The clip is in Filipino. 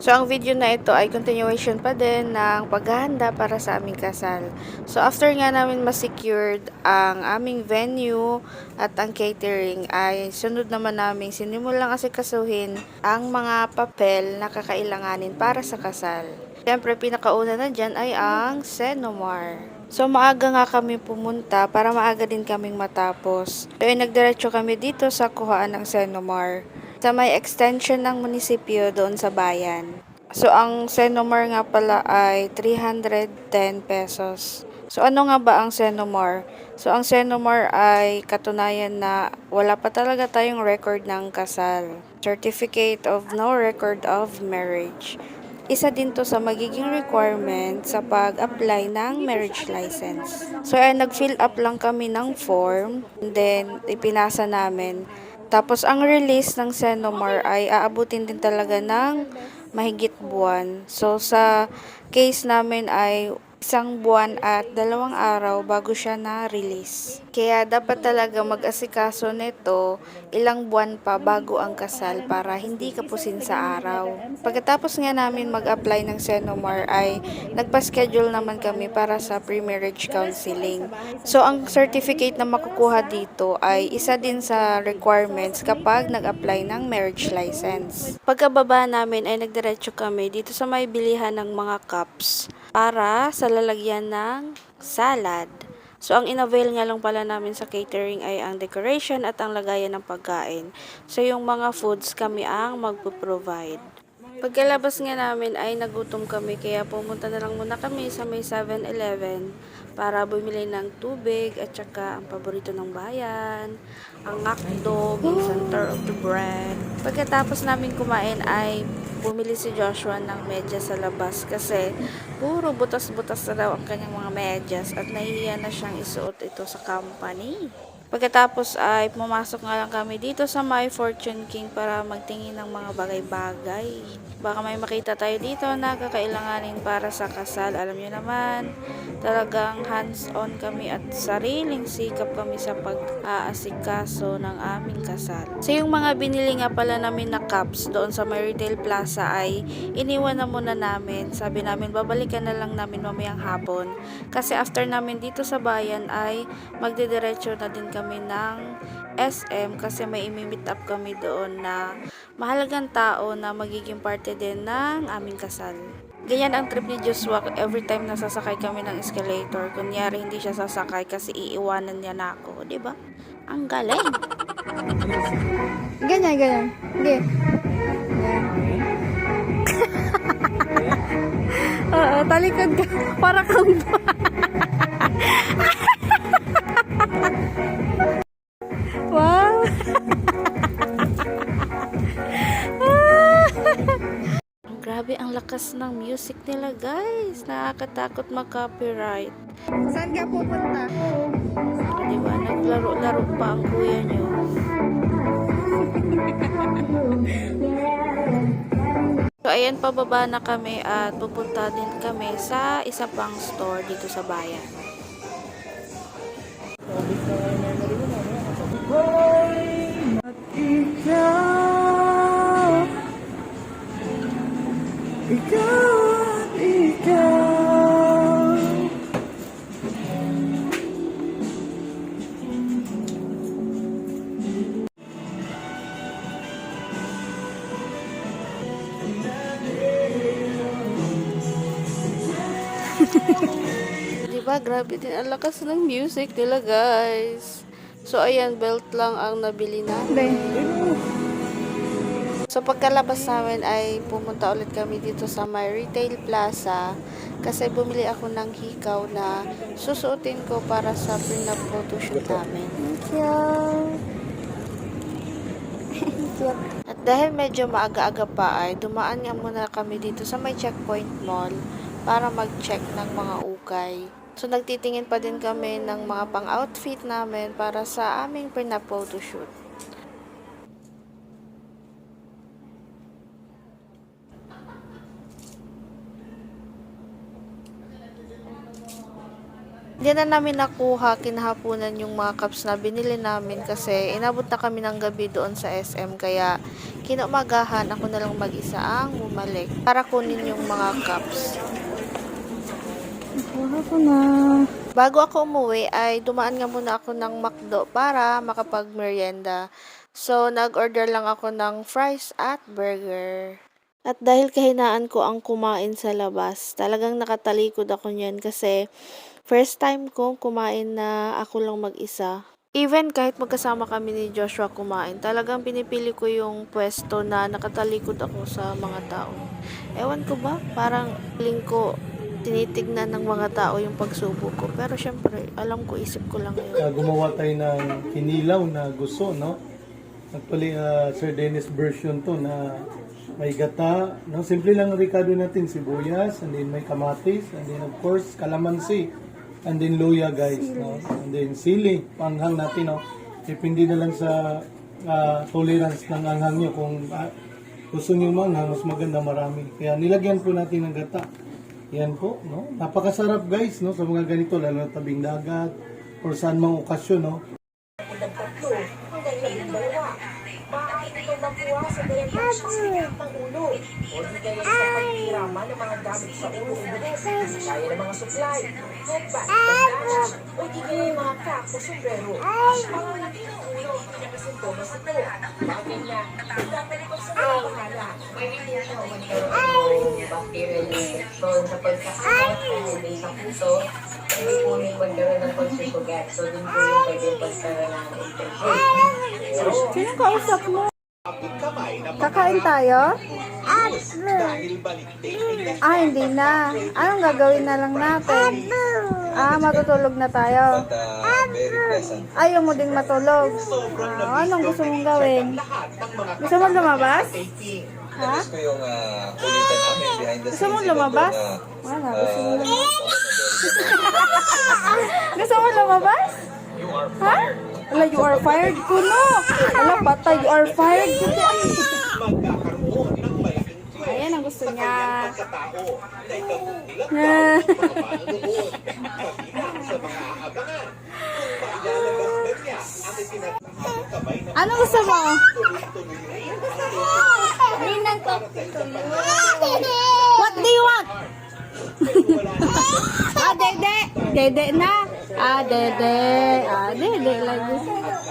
So, ang video na ito ay continuation pa din ng paghahanda para sa aming kasal. So, after nga namin ma-secured ang aming venue at ang catering, ay sunod naman namin sinimulang asikasuhin ang mga papel na kakailanganin para sa kasal. Siyempre, pinakauna na dyan ay ang Senomar. So, maaga nga kami pumunta para maaga din kaming matapos. So, ay nagdiretso kami dito sa kuhaan ng Senomar sa may extension ng munisipyo doon sa bayan. So, ang Senomar nga pala ay 310 pesos. So, ano nga ba ang Senomar? So, ang Senomar ay katunayan na wala pa talaga tayong record ng kasal. Certificate of no record of marriage. Isa din to sa magiging requirement sa pag-apply ng marriage license. So, ay nag-fill up lang kami ng form, and then ipinasa namin. Tapos, ang release ng Senomar ay aabutin din talaga ng mahigit buwan. So, sa case namin ay isang buwan at dalawang araw bago siya na-release. Kaya dapat talaga mag-asikaso nito ilang buwan pa bago ang kasal para hindi kapusin sa araw. Pagkatapos nga namin mag-apply ng Senomar ay nagpa-schedule naman kami para sa pre-marriage counseling. So ang certificate na makukuha dito ay isa din sa requirements kapag nag-apply ng marriage license. Pagkababa namin ay nagdiretso kami dito sa may bilihan ng mga cups para sa lalagyan ng salad. So, ang inavail nga lang pala namin sa catering ay ang decoration at ang lagayan ng pagkain. So, yung mga foods kami ang magpo-provide. Pagkalabas nga namin ay nagutom kami kaya pumunta na lang muna kami sa may 7-Eleven para bumili ng tubig at saka ang paborito ng bayan, ang hotdog, yung center of the bread. Pagkatapos namin kumain ay bumili si Joshua ng medyas sa labas kasi puro butas-butas na daw ang kanyang mga medyas at nahihiya na siyang isuot ito sa company. Pagkatapos ay pumasok nga lang kami dito sa My Fortune King para magtingin ng mga bagay-bagay. Baka may makita tayo dito na kakailanganin para sa kasal. Alam nyo naman, talagang hands-on kami at sariling sikap kami sa pag-aasikaso ng aming kasal. So yung mga binili nga pala namin na cups doon sa My Retail Plaza ay iniwan na muna namin. Sabi namin babalikan na lang namin mamayang hapon. Kasi after namin dito sa bayan ay magdidiretso na din kami ng SM kasi may imi-meet up kami doon na mahalagang tao na magiging parte din ng aming kasal. Ganyan ang trip ni Joshua every time na sasakay kami ng escalator. Kunyari hindi siya sasakay kasi iiwanan niya na ako, 'di ba? Ang galing. Ganyan, ganyan. Sige. Oo, talikod ka. Para kang... ng music nila, guys. Nakakatakot mag-copyright. Saan ka pupunta? O, di ba? Naglaro-laro pa ang kuya niyo. So, ayan, pababa na kami at pupunta din kami sa isa pang store dito sa bayan. Ikaw, ba? Grabe din ang lakas ng music nila, guys. So, ayan, belt lang ang nabili namin. So, pagkalabas namin ay pumunta ulit kami dito sa my retail plaza kasi bumili ako ng hikaw na susuotin ko para sa prenup photoshoot namin. At dahil medyo maaga-aga pa ay dumaan nga muna kami dito sa may checkpoint mall para mag-check ng mga ukay. So nagtitingin pa din kami ng mga pang-outfit namin para sa aming prenup photoshoot. Hindi na namin nakuha kinahaponan yung mga cups na binili namin kasi inabot na kami ng gabi doon sa SM kaya kinumagahan ako na lang mag-isa ang bumalik para kunin yung mga cups. Kuha ko na. Bago ako umuwi ay dumaan nga muna ako ng McDo para makapag-merienda. So, nag-order lang ako ng fries at burger. At dahil kahinaan ko ang kumain sa labas, talagang nakatalikod ako niyan kasi first time kong kumain na ako lang mag-isa. Even kahit magkasama kami ni Joshua kumain, talagang pinipili ko yung pwesto na nakatalikod ako sa mga tao. Ewan ko ba, parang feeling ko tinitignan ng mga tao yung pagsubo ko. Pero syempre, alam ko, isip ko lang yun. Uh, gumawa tayo ng kinilaw na gusto, no? Actually, uh, Sir Dennis version to na may gata, no? Simple lang ang ricado natin, sibuyas, and then may kamatis, and then of course, kalamansi, and then luya, guys, no? And then sili, panghang natin, no? Depende na lang sa uh, tolerance ng anghang nyo kung uh, gusto nyo manghang, mas maganda marami. Kaya nilagyan po natin ng gata. Yan po, no? Napakasarap guys, no? Sa mga ganito, lalo na tabing dagat, or saan mang okasyon, no? Maaari ito makuha sa dalang pagsisikip ng ulo o di kaya sa pagkirama ng mga gamit sa ulo o buhok, kaya ng mga supply, headband, bandana, o di kaya yung mga cap o sombrero. Mga laki ng ulo, sintomas ito. Bagay na, dapat ito sa mga bacterial sa pagkakagat o may sa puso. Pwede po rin magkaroon ng pagsusugat. So, dun po yung pwede magkaroon ng infection. Sino kausap mo? Kakain tayo? Ah, hindi na. Anong gagawin na lang natin? Ah, matutulog na tayo. Ayaw mo ding matulog. Ah, anong gusto mong gawin? Gusto mo lumabas? Ha? Gusto ko yung uh, kulitan namin behind the Gusto scenes. mong Iba lumabas? po na, Wala, ah, gusto mo lumabas. Gusto mo lumabas? Ha? Ala, you are fired ko no. Ala, patay, you are fired ko. Ayan ang gusto niya. ano gusto mo? Dede. Na. Ah, dede. Ah, dede lagi.